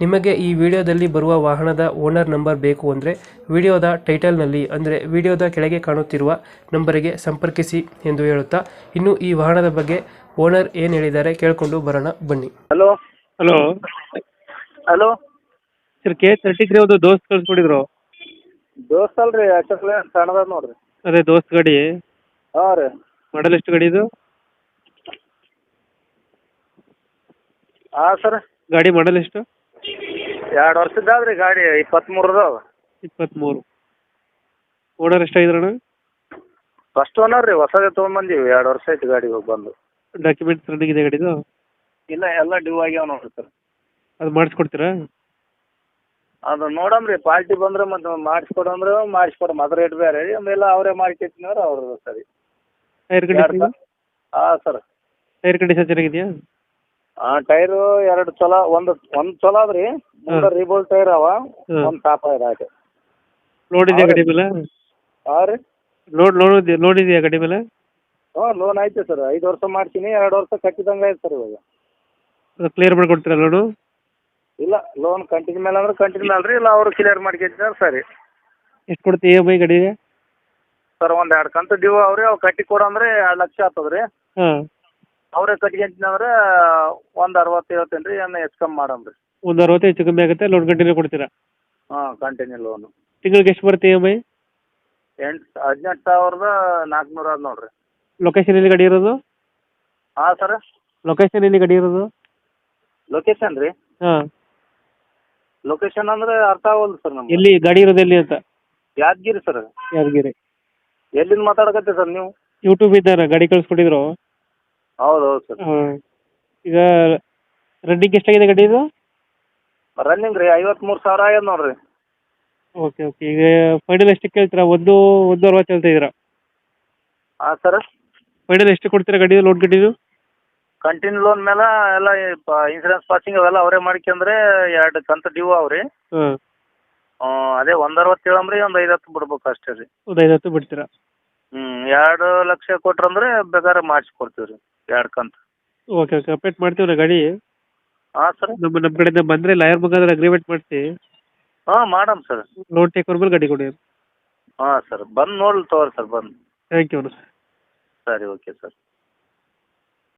ನಿಮಗೆ ಈ ವಿಡಿಯೋದಲ್ಲಿ ಬರುವ ವಾಹನದ ಓನರ್ ನಂಬರ್ ಬೇಕು ಅಂದರೆ ವಿಡಿಯೋದ ಟೈಟಲ್ನಲ್ಲಿ ಅಂದರೆ ವಿಡಿಯೋದ ಕೆಳಗೆ ಕಾಣುತ್ತಿರುವ ನಂಬರಿಗೆ ಸಂಪರ್ಕಿಸಿ ಎಂದು ಹೇಳುತ್ತಾ ಇನ್ನು ಈ ವಾಹನದ ಬಗ್ಗೆ ಓನರ್ ಏನು ಹೇಳಿದ್ದಾರೆ ಕೇಳಿಕೊಂಡು ಬರೋಣ ಬನ್ನಿ. Hello. Hello. Hello. Sir K thirty three ಒಂದು ದೋಸ್ತ್ ಕಳ್ಸ್ಕೊಡಿದ್ರು. ದೋಸ್ತ್ ಅಲ್ರಿ ಆಕ್ಚುಲಿ ಸಣ್ಣದ ನೋಡ್ರಿ. ಅದೇ ದೋಸ್ತ್ ಗಾಡಿ. ಹಾಂ ರೀ. ಮಾಡಲ್ ಎಷ್ಟು ಗಾಡಿ ಇದು? ಹಾಂ ಸರ್. ಗಾಡಿ ಮಾಡಲ್ ಎಷ್ಟು? ಎರಡು ವರ್ಷದ್ದಾದ್ರಿ ಗಾಡಿ ಇಪ್ಪತ್ತ್ಮೂರು ಅದಾವ ಇಪ್ಪತ್ತ್ಮೂರು ಓನರ್ ಇದ್ರಣ್ಣ ಫಸ್ಟ್ ಓನರ್ ರೀ ಹೊಸದೇ ತೊಗೊಂಬಂದೀವಿ ಎರಡು ವರ್ಷ ಆಯ್ತು ಗಾಡಿ ಹೋಗಿ ಬಂದು. ಡಾಕ್ಯುಮೆಂಟ್ಸ್ ರನ್ನಿಂಗ್ ಇದೆ ಗಾಡಿದು? ಇಲ್ಲ ಎಲ್ಲ ಡ್ಯೂ ಆಗ್ಯಾವ ನೋಡ್ರಿ ಸರ್. ಅದು ಮಾಡಿಸ್ಕೊಡ್ತೀರಾ? ಅದು ನೋಡಮ್ರಿ ಪಾರ್ಟಿ ಬಂದ್ರೆ ಮತ್ತೆ ಮಾಡಿಸ್ಕೊಡಂದ್ರೆ ಮಾಡಿಸ್ಕೊಡಮ್ ಅದ್ರ ರೇಟ್ ಬೇರೆ ರೀ ಆಮೇಲೆ ಅವರೇ ಮಾರ್ಕೆಟ್ ಅಂದ್ರೆ ಅವ್ರದ್ದು ಸರಿ. ಟೈರ್ ಕಂಡೀಷನ್ ಹಾಂ ಸರ್. ಟೈರ್ ಕಂಡೀಷನ್ ಚೆನ್ನಾಗಿದೆಯಾ? ಹಾಂ ಟೈರ್ ಎರಡು ಚಲ ಒಂದು ಒಂದು ಚಲ ಅದ್ರಿ ಮುಂದೆ ರೀಬೋಲ್ ಟೈರ್ ಅವ ಒಂದ್ ಟಾಪ್ ಇದೆ ಆಯ್ತು ಲೋಡ್ ಇದೆಯಾ ಗಾಡಿ ಮೇಲೆ? ಹಾಂ ರೀ? ಲೋಡ್ ಲೋಡ್ ಇದೆ ಲೋಡ್ ಇದೆಯಾ ಗಾಡಿ ಮೇಲೆ? ಹ್ಞೂ ಲೋನ್ ಐತೆ ಸರ್ ಐದು ವರ್ಷ ಮಾಡ್ತೀನಿ ಎರಡು ವರ್ಷ ಕಟ್ಟಿದಂಗೆ ಐತೆ ಸರ್ ಇವಾಗ. ಕ್ಲಿಯರ್ ಮಾಡ್ಕೊಡ್ತೀರಾ ಲೋಡು ಇಲ್ಲ ಲೋನ್ ಕಂಟಿನ್ಯೂ ಮೇಲೆ ಅಂದ್ರೆ ಕಂಟಿನ್ಯೂ ಅಲ್ರಿ ಇಲ್ಲ ಅವ್ರು ಕ್ಲಿಯರ್ ಮಾಡ್ಕೊತಿದ್ದಾರೆ ಸರಿ. ಎಷ್ಟು ಕೊಡ್ತೀವಿ ಬೈ ಗಾಡಿಗೆ? ಸರ್ ಒಂದ್ ಎರಡು ಕಂತು ಡ್ಯೂ ಅವ್ರಿ ಅವು ಕಟ್ಟಿ ಕೊಡಂದ್ರೆ ಎರಡು ಲಕ್ಷ ಆತದ್ರಿ ಹ್ಮ್. ಹಾಂ ಅವರೇ ಕಟ್ಕೊಂತೀನಿ ಒಂದ್ ಅರವತ್ತು ಹೇಳ್ತೀನಿ ರೀ ಏನು ಹೆಚ್ಚು ಕಮ್ಮಿ ಮಾಡಮ್ ರೀ. ಒಂದು ಅರವತ್ತು ಹೆಚ್ಚು ಕಮ್ಮಿ ಆಗುತ್ತೆ ಲೋನ್ ಕಂಟಿನ್ಯೂ ಕೊಡ್ತೀರಾ? ಹಾ ಕಂಟಿನ್ಯೂ ಲೋನು ತಿಂಗಳಿಗೆ ಎಷ್ಟು ಬರುತ್ತೆ ಇ ಎಂ ಐ ಎಂಟು ಹದಿನೆಂಟು ಸಾವಿರದ ನಾಲ್ಕುನೂರ ನೋಡ್ರಿ. ಲೊಕೇಶನ್ ಎಲ್ಲಿ ಗಾಡಿ ಇರೋದು? ಹಾಂ ಸರ್. ಲೊಕೇಶನ್ ಎಲ್ಲಿ ಗಾಡಿ ಇರೋದು? ಲೊಕೇಶನ್ ರೀ. ಹಾಂ. ಲೊಕೇಶನ್ ಅಂದ್ರೆ ಅರ್ಥ ಆಗೋಲ್ಲ ಸರ್ ನಮ್ಗೆ. ಎಲ್ಲಿ ಗಾಡಿ ಇರೋದು ಎಲ್ಲಿ ಅಂತ? ಯಾದಗಿರಿ ಸರ್. ಯಾದಗಿರಿ. ಎಲ್ಲಿಂದ ಮಾತಾಡಕತ್ತೀರಿ ಸರ್ ನೀವು? ಯೂಟ್ಯೂಬ್ ಇದ್ದಾರೆ ಗಾಡಿ ಕಳ್ಸ್ಕೊಟ್ಟಿದ್ರು? ಹೌದು ಹೌದು ಸರ್. ಹಾಂ. ಈಗ ರೆಡ್ಡಿಗೆ ಎಷ್ಟಾಗಿದೆ ಗಾಡಿ ಇದು? ರನ್ನಿಂಗ್ ರೀ ಐವತ್ಮೂರು ಸಾವಿರ ಆಗ್ಯದ ನೋಡ್ರಿ. Okay okay. ಈಗ ಫೈನಲ್ ಎಷ್ಟಕ್ಕೆ ಕೇಳ್ತೀರಾ? ಒಂದು ಒಂದು ಅರವತ್ತು ಹೇಳ್ತಾ ಇದ್ದೀರಾ? ಹಾಂ ಸರ್. ಫೈನಲ್ ಎಷ್ಟು ಕೊಡ್ತೀರಾ ಗಾಡಿ ಲೋಡ್ ಗಾಡಿದು ಕಂಟಿನ್ಯೂ ಲೋನ್ ಮೇಲೆ ಎಲ್ಲ ಇನ್ಸೂರೆನ್ಸ್ ಪಾಸಿಂಗ್ ಅವೆಲ್ಲ ಅವರೇ ಮಾಡ್ಕೊಂಡ್ರೆ ಎರಡು ಕಂತು ಡ್ಯೂ ಅವ್ರಿ ಹಾಂ. ಅದೇ ಒಂದು ಅರವತ್ತು ಹೇಳಂಬ್ರಿ ಒಂದು ಐದು ಹತ್ತು ಬಿಡ್ಬೇಕು ಅಷ್ಟೇ ರೀ. ಒಂದು ಐದು ಹತ್ತು ಬಿಡ್ತೀರಾ? ಹ್ಞೂ ಎರಡು ಲಕ್ಷ ಕೊಟ್ರಂದ್ರೆ ಬೇಕಾದ್ರೆ ಮಾಡಿಸ್ಕೊಡ್ತೀವಿ ರೀ ಎರಡು ಕಂತು ಓಕೆ ಓಕೆ ಅಪ್ಡೇಟ್ ಮಾಡ್ತೀವಿ ರೀ ಗಾಡಿ? ಹಾಂ ಸರ್ ನಮ್ಮ ನಮ್ಮ ಕಡೆಯಿಂದ ಬಂದರೆ ಲಾಯರ್ ಮುಖಾಂತರ ಅಗ್ರಿಮೆಂಟ್ ಮಾಡಿಸಿ. ಹಾಂ ಮಾಡಮ್ ಸರ್ ಲೋನ್ ಟೇಕ್ ಮೇಲೆ ಗಾಡಿ ಕೊಡಿ. ಹಾಂ ಸರ್ ಬಂದು ನೋಡ್ಲಿ ತಗೋರಿ ಸರ್ ಬಂದು. ಥ್ಯಾಂಕ್ ಯು ಸರಿ ಓಕೆ ಸರ್